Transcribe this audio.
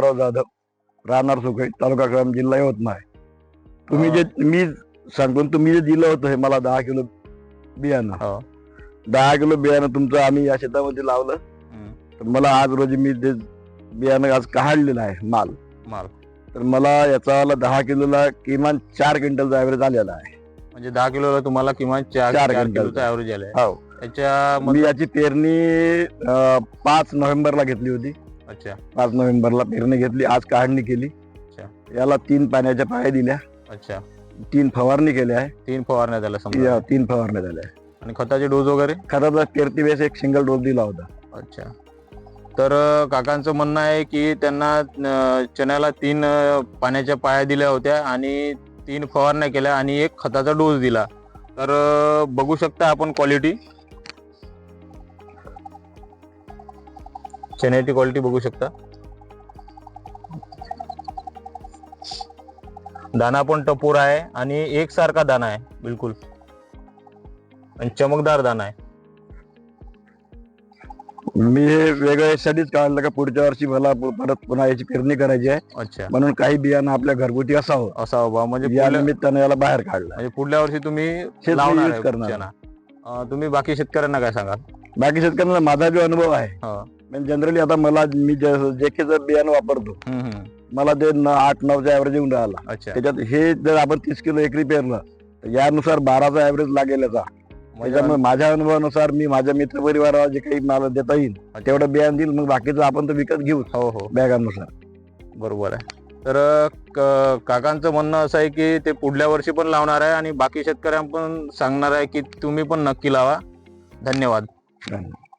राव जाधव राहणार सुकळी तालुका ग्राम जिल्हा यवतमाळ तुम्ही जे मी सांगतो तुम्ही जे दिलं होतं हे मला दहा किलो बियाणं. हो. दहा किलो बियाणं तुमचं आम्ही या शेतामध्ये लावलं. तर मला आज रोजी मी ते बियाणं आज काढलेलं आहे माल. माल. तर मला याचा दहा किलोला किमान चार क्विंटलचा ॲव्हरेज आलेला आहे. म्हणजे दहा किलोला तुम्हाला किमान चार चार चार क्विंटल. किलोचा ॲव्हरेज आलाय हो. त्याच्या मी याची पेरणी पाच नोव्हेंबरला घेतली होती. अच्छा. पाच नोव्हेंबरला पेरणी घेतली आज काढणी केली. याला तीन पाण्याच्या पाया दिल्या. अच्छा. तीन फवारणी केल्या आहे. तीन फवारण्या झाल्या समजा. या तीन फवारण्या झाल्या आहे. आणि खताचे डोस वगैरे? खताचा पेरती वेळेस एक सिंगल डोस दिला होता. अच्छा. तर अं, काकांचं म्हणणं आहे की त्यांना अं, चण्याला तीन अं, पाण्याच्या पाया दिल्या होत्या आणि तीन फवारण्या केल्या आणि एक खताचा डोस दिला. तर अं, बघू शकता आपण क्वालिटी. चण्याची क्वालिटी बघू शकता. दाना पण टपोर आहे आणि एकसारखा दाना आहे बिलकुल. आणि चमकदार दाना आहे. मी हे वेगळं यासाठीच काढलं का पुढच्या वर्षी मला पु- परत पुन्हा याची पेरणी करायची आहे. अच्छा. म्हणून काही बियाणं आपल्या घरगुती असावं. असा बाबा म्हणजे या पुढल्या- निमित्तानं याला बाहेर काढलं. म्हणजे पुढल्या वर्षी तुम्ही लावणार use आहे करणार. चणा. अं, तुम्ही बाकी शेतकऱ्यांना काय सांगाल? बाकी शेतकऱ्यांना माझा जो अनुभव आहे हो. जनरली आता मला मी जे के जर बियाणं वापरतो. मला ते न- आठ नऊचा ऍव्हरेज येऊन राहिला. अच्छा. त्याच्यात हे जर आपण तीस किलो एकरी पेरलं तर यानुसार बाराचा ऍव्हरेज लागेल याचा. म्हणजे त्याच्यामुळे माझ्या अनुभवानुसार मी माझ्या मित्र परिवाराला जे काही मला देता येईल तेवढं बियाणं देईल मग बाकीचं आपण तर विकत घेऊ हो हो. बॅगानुसार. बरोबर आहे. तर काकांचं म्हणणं असं आहे की ते पुढल्या वर्षी पण लावणार आहे आणि बाकी शेतकऱ्यांना पण सांगणार आहे की तुम्ही पण नक्की लावा. धन्यवाद. धन्यवाद.